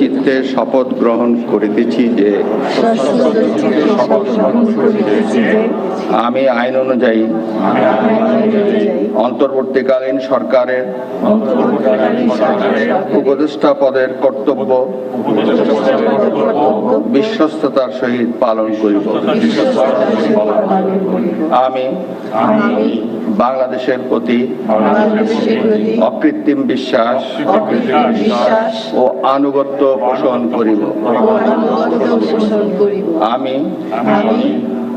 চিত্তে শপথ গ্রহণ করিতেছি যে, আমি আইন অনুযায়ী অন্তর্বর্তীকালীন সরকারের উপদেষ্টা পদের কর্তব্য বিশ্বস্ততার সহিত পালন করিব। আমি বাংলাদেশের প্রতি অকৃত্রিম বিশ্বাস বিশ্বাস ও আনুগত্য পোষণ করিব। আমি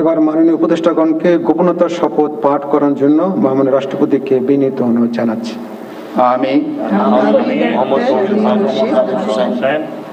এবার মাননীয় উপদেষ্টাগণকে গোপনতার শপথ পাঠ করার জন্য মহামান্য রাষ্ট্রপতিকে বিনীত অনুরোধ জানাচ্ছি। আমি আমি